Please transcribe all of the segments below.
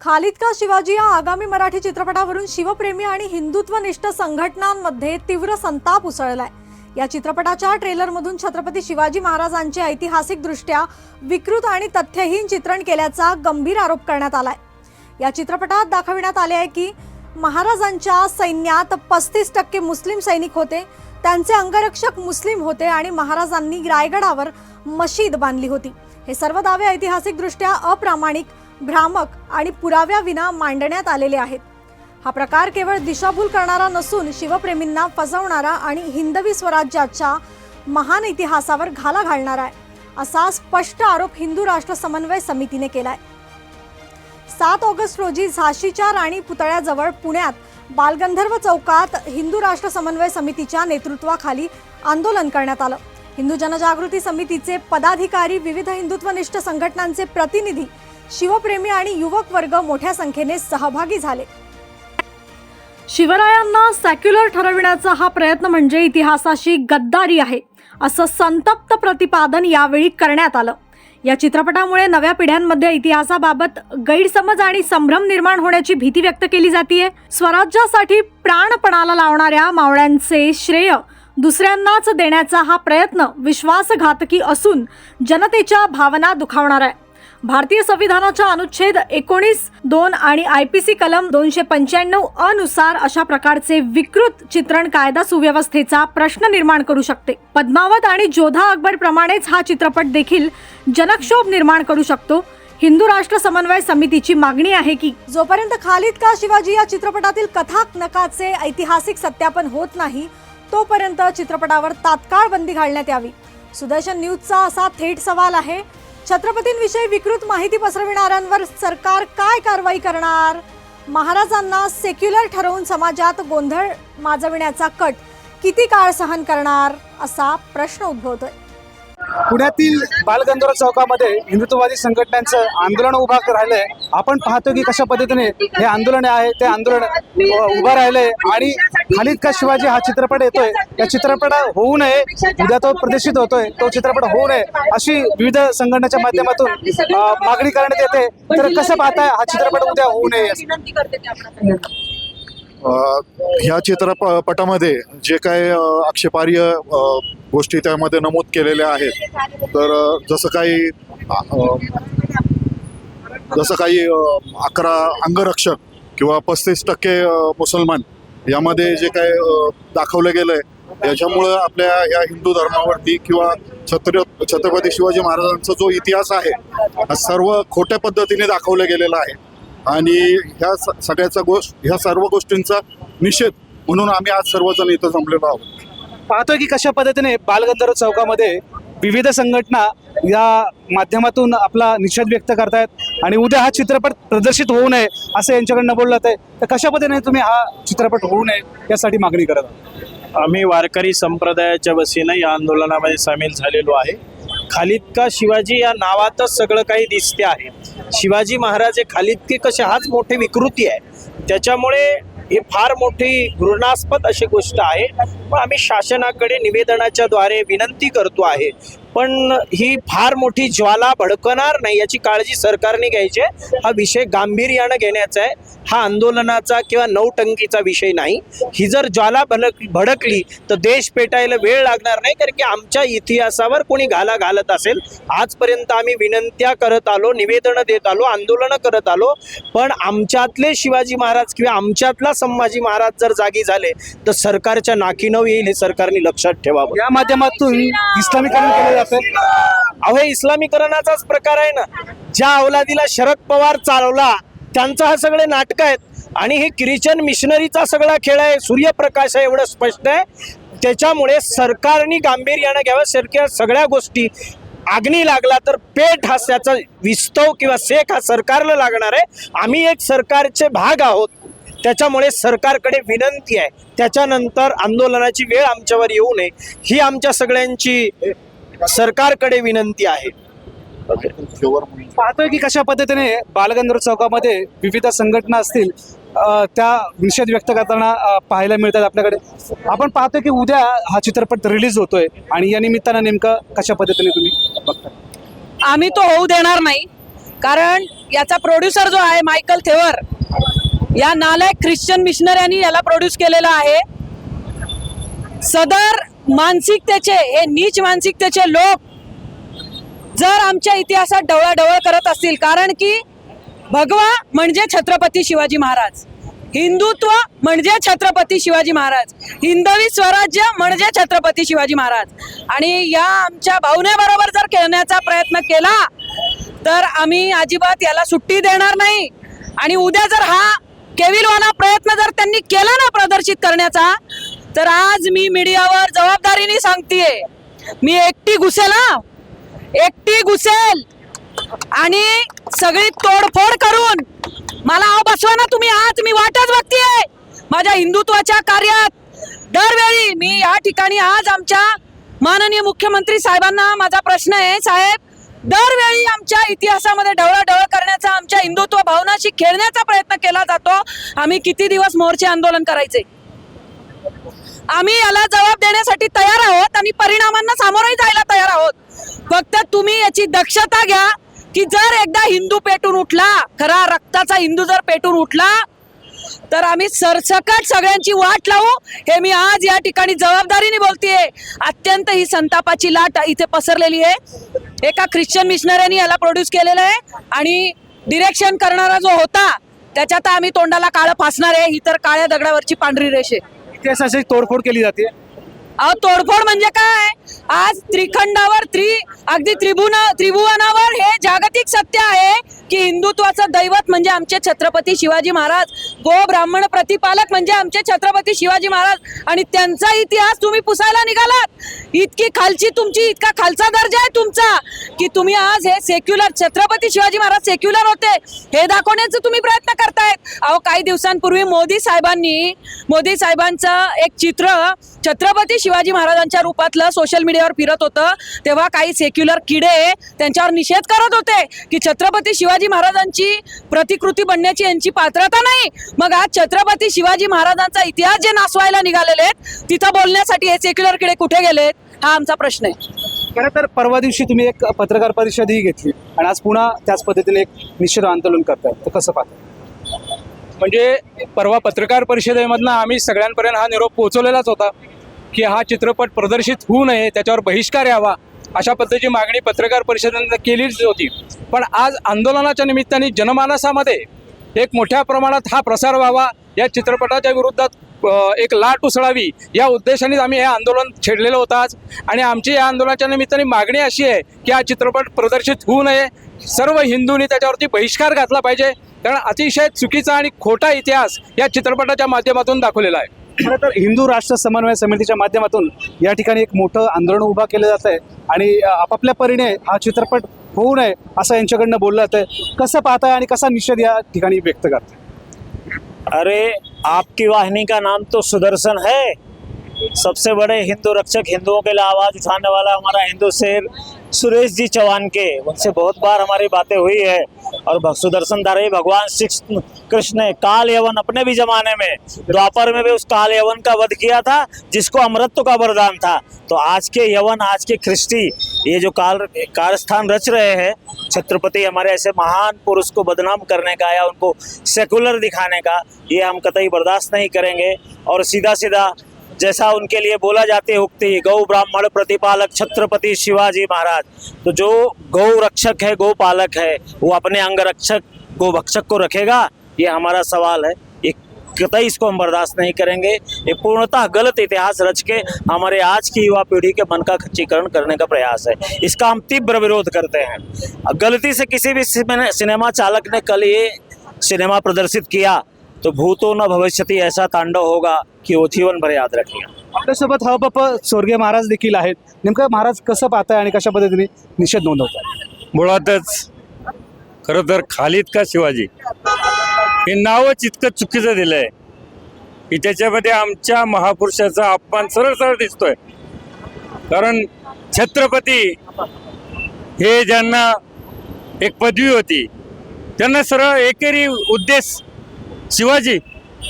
खालिद का शिवाजी या आगामी मराठी चित्रपटावरून शिवप्रेमी आणि हिंदुत्वनिष्ठ संघटनांमध्ये तीव्र संताप उसळलाय. या चित्रपटाच्या ट्रेलरमधून छत्रपती शिवाजी महाराजांचे ऐतिहासिकदृष्ट्या विकृत आणि तथ्यहीन चित्रण केल्याचा गंभीर आरोप करण्यात आलाय. या चित्रपटात दाखविण्यात आले आहे की महाराजांच्या सैन्यात पस्तीस टक्के मुस्लिम सैनिक होते. त्यांचे अंगरक्षक मुस्लिम होते आणि महाराजांनी रायगडावर मशीद बांधली होती. हे सर्व दावे ऐतिहासिकदृष्ट्या अप्रामाणिक भ्रामक आणि पुराव्याविना मांडण्यात आलेले आहेत. हा प्रकार केवळ दिशाभूल करणारा नसून शिवप्रेमींना फसवणारा आणि हिंदवी स्वराज्याच्या महान इतिहासावर घाला घालणारा आहे असा स्पष्ट आरोप हिंदू राष्ट्र समन्वय समितीने केलाय. सात ऑगस्ट रोजी झाशीच्या राणी पुतळ्याजवळ पुण्यात बालगंधर्व चौकात हिंदू राष्ट्र समन्वय समितीच्या नेतृत्वाखाली आंदोलन करण्यात आलं. हिंदू जनजागृती समितीचे पदाधिकारी विविध हिंदुत्वनिष्ठ संघटनांचे प्रतिनिधी शिवप्रेमी आणि युवक वर्ग मोठ्या संख्येने सहभागी झाले. शिवरायांना सेक्युलर ठरविण्याचा हा प्रयत्न म्हणजे इतिहासाशी गद्दारी आहे असं संतप्त प्रतिपादन यावेळी करण्यात आलं. या चित्रपटामुळे नव्या पिढ्यांमध्ये इतिहासाबाबत गैरसमज आणि संभ्रम निर्माण होण्याची भीती व्यक्त केली जाते स्वराज्यासाठी प्राणपणाला लावणाऱ्या मावळ्यांचे श्रेय दुसऱ्यांनाच देण्याचा हा प्रयत्न विश्वासघातकी असून जनतेच्या भावना दुखावणार आहे भारतीय संविधानाच्या अनुच्छेद एकोणीस दोन आणि आय पी सी कलम दोनशे पंच्याण्णव अनुसार अशा प्रकारचे विकृत चित्रण कायदा सुव्यवस्थेचा प्रश्न निर्माण करू शकते. पद्मावत आणि जोधा अकबर प्रमाणेच हा चित्रपट देखील जनक्षोभ निर्माण करू शकतो. हिंदू राष्ट्र समन्वय समितीची मागणी आहे की जोपर्यंत खालिद का शिवाजी या चित्रपटातील कथानकाचे ऐतिहासिक सत्यापन होत नाही तोपर्यंत चित्रपटावर तात्काळ बंदी घालण्यात यावी. सुदर्शन न्यूजचा असा थेट सवाल आहे छत्रपतींविषयी विकृत माहिती पसरविणाऱ्यांवर सरकार काय कारवाई करणार? महाराजांना सेक्युलर ठरवून समाजात गोंधळ माजविण्याचा कट किती काळ सहन करणार? असा प्रश्न उद्भवतोय. पुण्यातील बालगंधर्व चौकामध्ये हिंदुत्ववादी संघटनांचं आंदोलन उभा राहिलंय. आपण पाहतो की कशा पद्धतीने हे आंदोलन आहे ते आंदोलन उभं राहिलंय आणि खालिद का शिवाजी हा चित्रपट येतोय. या चित्रपट होऊ नये उद्या तो प्रदर्शित होतोय तो चित्रपट होऊ नये अशी विविध संघटनेच्या माध्यमातून मागणी करण्यात येते. तर कसं पाहताय हा चित्रपट उद्या होऊ नये? ह्या चित्रपटामध्ये जे काय अ, आक्षेपार्ह गोष्टी त्यामध्ये नमूद केलेल्या आहेत. तर जसं काही जसं काही अकरा अंगरक्षक किंवा पस्तीस टक्के मुसलमान यामध्ये जे काय दाखवलं गेलं आहे याच्यामुळं आपल्या या हिंदू धर्मावरती किंवा छत्र छत्रपती शिवाजी महाराजांचा जो इतिहास आहे हा सर्व खोट्या पद्धतीने दाखवलं गेलेला आहे. आणि ह्या स- सगळ्याचा गोष्ट ह्या सर्व गोष्टींचा निषेध म्हणून आम्ही आज सर्वजण इथं जमलेलो आहोत. पाहतोय की कशा पद्धतीने बालगंधर्व चौकामध्ये विविध संघटना या माध्यमातून आपला निषेध व्यक्त करतायत आणि उद्या हा चित्रपट प्रदर्शित होऊ नये असं यांच्याकडनं बोललं आहे तर कशा पद्धतीने तुम्ही हा चित्रपट होऊ नये यासाठी मागणी करत आहात? आम्ही वारकरी संप्रदायाच्या वतीनं या आंदोलनामध्ये सामील झालेलो आहे. खालिद का शिवाजी या नावातच सगळं काही दिसते आहे? शिवाजी महाराज हे खालिद के कसे? हाच मोठी विकृती आहे. त्याच्यामुळे ही फार मोठी घृणास्पद अशी गोष्ट आहे. पण आम्ही शासनाकडे निवेदनाच्या द्वारे विनंती करतो आहे पण ही फार मोठी ज्वाला भडकणार नाही याची काळजी सरकारने घ्यायची आहे. हा विषय गांभीर्यानं घेण्याचा आहे. हा आंदोलनाचा किंवा नौटंकीचा विषय नाही. ही जर ज्वाला भडक भडकली तर देश पेटायला वेळ लागणार नाही कारण की आमच्या इतिहासावर कोणी घाला घालत असेल. आजपर्यंत आम्ही विनंत्या करत आलो निवेदनं देत आलो आंदोलनं करत आलो. पण आमच्यातले शिवाजी महाराज किंवा आमच्यातला संभाजी महाराज जर जागी झाले तर सरकारच्या नाकीनव येईल हे सरकारने लक्षात ठेवावं. या माध्यमातून इस्लामीकरण केलं जातं अहो इस्लामीकरणाचाच प्रकार आहे ना. ज्या अवलादीला शरद पवार चालवला त्यांचा हा सगळे नाटक आहेत. आणि हे क्रिश्चन मिशनरीचा सगळा खेळ आहे सूर्यप्रकाश आहे एवढं स्पष्ट आहे. त्याच्यामुळे सरकारने गांभीर्यानं घ्यावं सरकार सगळ्या गोष्टी आग्नी लागला तर पेट हा त्याचा विस्तव किंवा सेक हा सरकारला लागणार आहे. आम्ही एक सरकारचे भाग आहोत. त्याच्यामुळे सरकारकडे विनंती आहे. त्याच्यानंतर आंदोलनाची वेळ आमच्यावर येऊ नये. ही आमच्या सगळ्यांची सरकारकडे विनंती आहे. पाहतोय की कशा पद्धतीने बालगंधर्व चौकामध्ये विविध संघटना असतील त्या निषेध व्यक्त करताना पाहायला मिळतात आपल्याकडे. आपण पाहतोय की उद्या हा चित्रपट रिलीज होतोय आणि या निमित्तानं नेमकं कशा पद्धतीने तुम्ही बघता? आम्ही तो होऊ देणार नाही. कारण याचा प्रोड्युसर जो आहे मायकल थेवर या नालायक ख्रिश्चन मिशनऱ्यांनी याला प्रोड्यूस केलेला आहे. सदर मानसिकतेचे हे नीच मानसिकतेचे लोक जर आमच्या इतिहासात ढवळाढवळ करत असतील कारण की भगवा म्हणजे छत्रपती शिवाजी महाराज. हिंदुत्व म्हणजे छत्रपती शिवाजी महाराज. हिंदवी स्वराज्य म्हणजे छत्रपती शिवाजी महाराज. आणि या आमच्या भावनेबरोबर जर खेळण्याचा प्रयत्न केला तर आम्ही अजिबात याला सुट्टी देणार नाही. आणि उद्या जर हा केविलवाना प्रयत्न जर त्यांनी केला ना प्रदर्शित करण्याचा तर आज मी मीडियावर जबाबदारीने सांगतेय. मी एकटी घुसेल हा. एकटी घुसेल. आणि सगळी तोडफोड करून मला आव बसवा ना तुम्ही आज मी वाटच बघतीये. माझ्या हिंदुत्वाच्या कार्यात दरवेळी मी या ठिकाणी आज आमच्या माननीय मुख्यमंत्री साहेबांना माझा प्रश्न आहे साहेब. दरवेळी आमच्या इतिहासामध्ये ढवळाढवळ करण्याचा आमच्या हिंदुत्व भावनाशी खेळण्याचा प्रयत्न केला जातो. आम्ही किती दिवस मोर्चे आंदोलन करायचे? आम्ही याला जबाब देण्यासाठी तयार आहोत. आणि परिणामांना सामोरही जायला तयार आहोत. फक्त तुम्ही याची दक्षता घ्या की जर एकदा हिंदू पेटून उठला खरा रक्ताचा हिंदू जर पेटून उठला तर आम्ही सरसकट सगळ्यांची वाट लावू. हे मी आज या ठिकाणी जबाबदारीने बोलतेय. अत्यंत ही संतापाची लाट इथे पसरलेली आहे. एका ख्रिश्चन मिशनरीने याला प्रोड्यूस केलेलं आहे. आणि डिरेक्शन करणारा जो होता त्याच्यात आम्ही तोंडाला काळं फासणार आहे. ही तर काळ्या दगडावरची पांढरी रेष आहे. इतिहासाची तोडफोड केली जाते अहो तोडफोड म्हणजे काय? आज त्रिखंडावर त्रि अगदी त्रिभुवन त्रिभुवनावर हे जागतिक सत्य आहे की हिंदुत्वाचं दैवत म्हणजे आमचे छत्रपती शिवाजी महाराज. गो ब्राह्मण प्रतिपालक म्हणजे आमचे छत्रपती शिवाजी महाराज. आणि त्यांचा इतिहास तुम्ही पुसायला निघालात. इतकी खालची तुमची इतका खालचा दर्जा आहे तुमचा की तुम्ही आज हे सेक्युलर छत्रपती शिवाजी महाराज सेक्युलर होते. हे दाखवण्याचा तुम्ही प्रयत्न करतायत. अहो काही दिवसांपूर्वी मोदी साहेबांनी मोदी साहेबांचं एक चित्र छत्रपती शिवाजी महाराजांच्या रूपातलं सोशल मीडियावर फिरत होतं तेव्हा काही सेक्युलर किडे त्यांच्यावर निषेध करत होते की छत्रपती शिवाजी महाराजांची प्रतिकृती बनण्याची यांची पात्रता नाही. मग आज छत्रपती शिवाजी महाराजांचा इतिहास जे नासवायला निघालेले आहेत तिथं बोलण्यासाठी हे सेक्युलर किडे कुठे गेलेत हा आमचा प्रश्न आहे. खरं तर परवा दिवशी तुम्ही एक पत्रकार परिषदही घेतली आणि आज पुन्हा त्याच पद्धतीने एक निश्चित आंदोलन करताय. तर कसं पाहता? म्हणजे परवा पत्रकार परिषदेमधनं आम्ही सगळ्यांपर्यंत हा निरोप पोहोचवलेलाच होता. की हा चित्रपट प्रदर्शित होऊ नये त्याच्यावर बहिष्कार यावा अशा पद्धतीची मागणी पत्रकार परिषदेनं केलीच होती. पण आज आंदोलनाच्या निमित्ताने जनमानसामध्ये एक मोठ्या प्रमाणात हा प्रसार व्हावा या चित्रपटाच्या विरोधात एक लाट उसळावी या उद्देशानेच आम्ही हे आंदोलन छेडलेलं होतं आज. आणि आमची या आंदोलनाच्या निमित्ताने मागणी अशी आहे की हा चित्रपट प्रदर्शित होऊ नये. सर्व हिंदूंनी त्याच्यावरती बहिष्कार घातला पाहिजे. कारण अतिशय चुकीचा आणि खोटा इतिहास या चित्रपटाच्या माध्यमातून दाखवलेला आहे. खरं तर हिंदू राष्ट्र समन्वय समितीच्या माध्यमातून या ठिकाणी एक मोठं आंदोलन उभा केलं जात आहे आणि आपापल्या परीने हा चित्रपट होऊ नये असं यांच्याकडनं बोललं जात आहे कसं पाहताय आणि कसा निषेध या ठिकाणी व्यक्त करताय? अरे आपकी वाहिनी का नाम तो सुदर्शन है? सबसे बड़े हिंदू रक्षक हिंदुओं के लिए आवाज उठाने वाला हमारा हिंदू शेर सुरेश जी चौहान के। उनसे बहुत बार हमारी बातें हुई है। और भ- सुदर्शन धारी भगवान श्री कृष्ण ने काल यवन अपने भी जमाने में, द्वापर में भी उस काल यवन का वध किया था, जिसको अमरत्व का वरदान था। तो आज के यवन, आज के ख्रिस्टी ये जो काल कारस्थान रच रहे हैं, छत्रपति हमारे ऐसे महान पुरुष को बदनाम करने का या उनको सेकुलर दिखाने का, ये हम कतई बर्दाश्त नहीं करेंगे। और सीधा सीधा जैसा उनके लिए बोला जाते उक्ति, गौ ब्राह्मण प्रतिपालक छत्रपति शिवाजी महाराज। तो जो गौ रक्षक है, गौ पालक है, वो अपने अंग रक्षक, गौ भक्षक को रखेगा? ये हमारा सवाल है। ये कतई इसको हम बर्दाश्त नहीं करेंगे। ये पूर्णतः गलत इतिहास रच के हमारे आज की युवा पीढ़ी के मन का खच्चीकरण करने का प्रयास है। इसका हम तीव्र विरोध करते हैं। गलती से किसी भी सिनेमा चालक ने कल ये सिनेमा प्रदर्शित किया। तो भूतो न भविष्यति ऐसा तांडव होगा की वो जीवन भर याद रखेगा आपल्यासोबत हबप स्वर्गीय महाराज देखील आहेत. नेमकं महाराज कसं पाहताय आणि कशा पद्धतीने निषेध नोंदवताय? मुळातच खरं तर खालीद का शिवाजी? हे नावच इतकं चुकीचं दिलंय की त्याच्यामध्ये आमच्या महापुरुषाचा अपमान सरळ सरळ दिसतोय. कारण छत्रपती हे ज्यांना एक पदवी होती त्यांना सरळ एकेरी उद्देश शिवाजी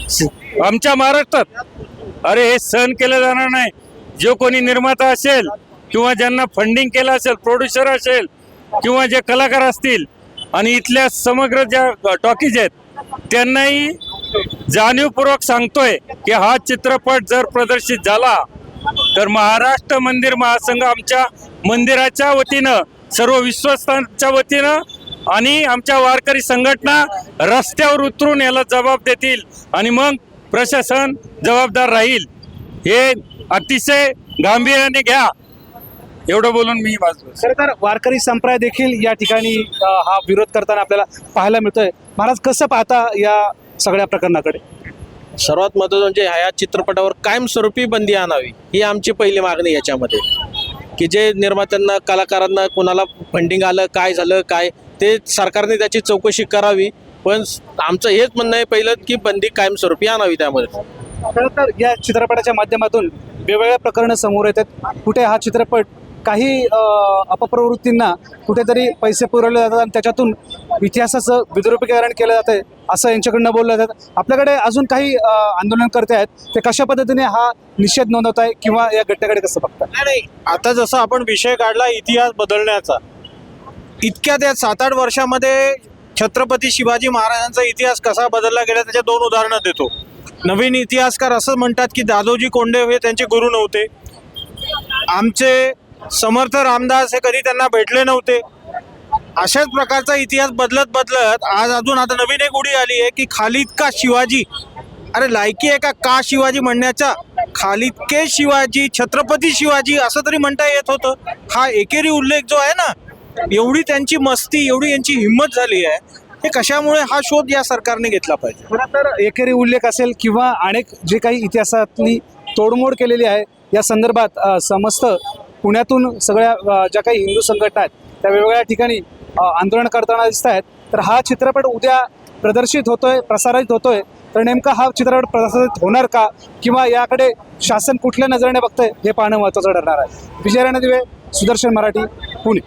शि- आमच्या महाराष्ट्रात. अरे हे सहन केलं जाणार नाही. जो कोणी निर्माता असेल किंवा ज्यांना फंडिंग केलं असेल प्रोड्युसर असेल किंवा जे कलाकार असतील आणि इथल्या समग्र ज्या टॉकीज आहेत त्यांनाही जाणीवपूर्वक सांगतोय की हा चित्रपट जर प्रदर्शित झाला तर महाराष्ट्र मंदिर महासंघ आमच्या मंदिराच्या वतीनं सर्व विश्वस्तांच्या वतीनं आणि आमच्या वारकरी संघटना रस्त्यावर उतरून याला जबाब देतील आणि मग प्रशासन जबाबदार राहील. हे अतिशय गांभीर्याने घ्या. एवढं बोलून मी खरं तर वारकरी संप्रदाय देखील या ठिकाणी हा विरोध करताना आपल्याला पाहायला मिळतोय. महाराज कसं पाहता या सगळ्या प्रकरणाकडे? सर्वात महत्त्वाचं म्हणजे ह्या चित्रपटावर कायमस्वरूपी बंदी आणावी ही आमची पहिली मागणी याच्यामध्ये. की जे निर्मात्यांना कलाकारांना कोणाला फंडिंग आलं काय झालं काय ते सरकारने त्याची चौकशी करावी. पण आमचं हेच म्हणणं आहे पहिलं की बंदी कायमस्वरूपी आणावी त्यामध्ये. खरं तर या चित्रपटाच्या माध्यमातून वेगवेगळ्या प्रकरणं समोर येतात. कुठे हा चित्रपट काही अपप्रवृत्तींना कुठेतरी पैसे पुरवले जातात आणि त्याच्यातून इतिहासाचं विद्रुपीकरण केलं जातं असं यांच्याकडनं बोललं जातं. आपल्याकडे अजून काही अ, आंदोलनकर्ते आहेत ते कशा पद्धतीने हा निषेध नोंदवत आहे किंवा या घटनेकडे कसं बघतात नाही नाही. आता जसं आपण विषय काढला इतिहास बदलण्याचा इतक्या त्या सात आठ वर्षामध्ये छत्रपती शिवाजी महाराजांचा इतिहास कसा बदलला गेला त्याच्या दोन उदाहरणं देतो. नवीन इतिहासकार असं म्हणतात की दादोजी कोंडे हे त्यांचे गुरु नव्हते. आमचे समर्थ रामदास हे कधी त्यांना भेटले नव्हते. अशाच प्रकारचा इतिहास बदलत बदलत आज अजून आता नवीन एक उडी आली आहे की खालिद का शिवाजी? अरे लायकी आहे का का शिवाजी म्हणण्याचा खालिद के शिवाजी छत्रपती शिवाजी असं तरी म्हणता येत होतं. हा एकेरी उल्लेख जो आहे ना एवढी त्यांची मस्ती एवढी यांची हिंमत झाली आहे हे कशामुळे हा शोध या सरकारने घेतला पाहिजे? खरं तर एकेरी उल्लेख असेल किंवा अनेक जे काही इतिहासातली तोडमोड केलेली आहे या संदर्भात समस्त पुण्यातून सगळ्या ज्या काही हिंदू संघटना आहेत त्या वेगवेगळ्या ठिकाणी आंदोलन करताना दिसत आहेत. तर हा चित्रपट उद्या प्रदर्शित होतोय प्रसारित होतोय तर नेमका हा चित्रपट प्रदर्शित होणार का? किंवा याकडे शासन कुठल्या नजरेने बघतंय हे पाहणं महत्त्वाचं ठरणार आहे. विजयराणा दिवे सुदर्शन मराठी पुणे.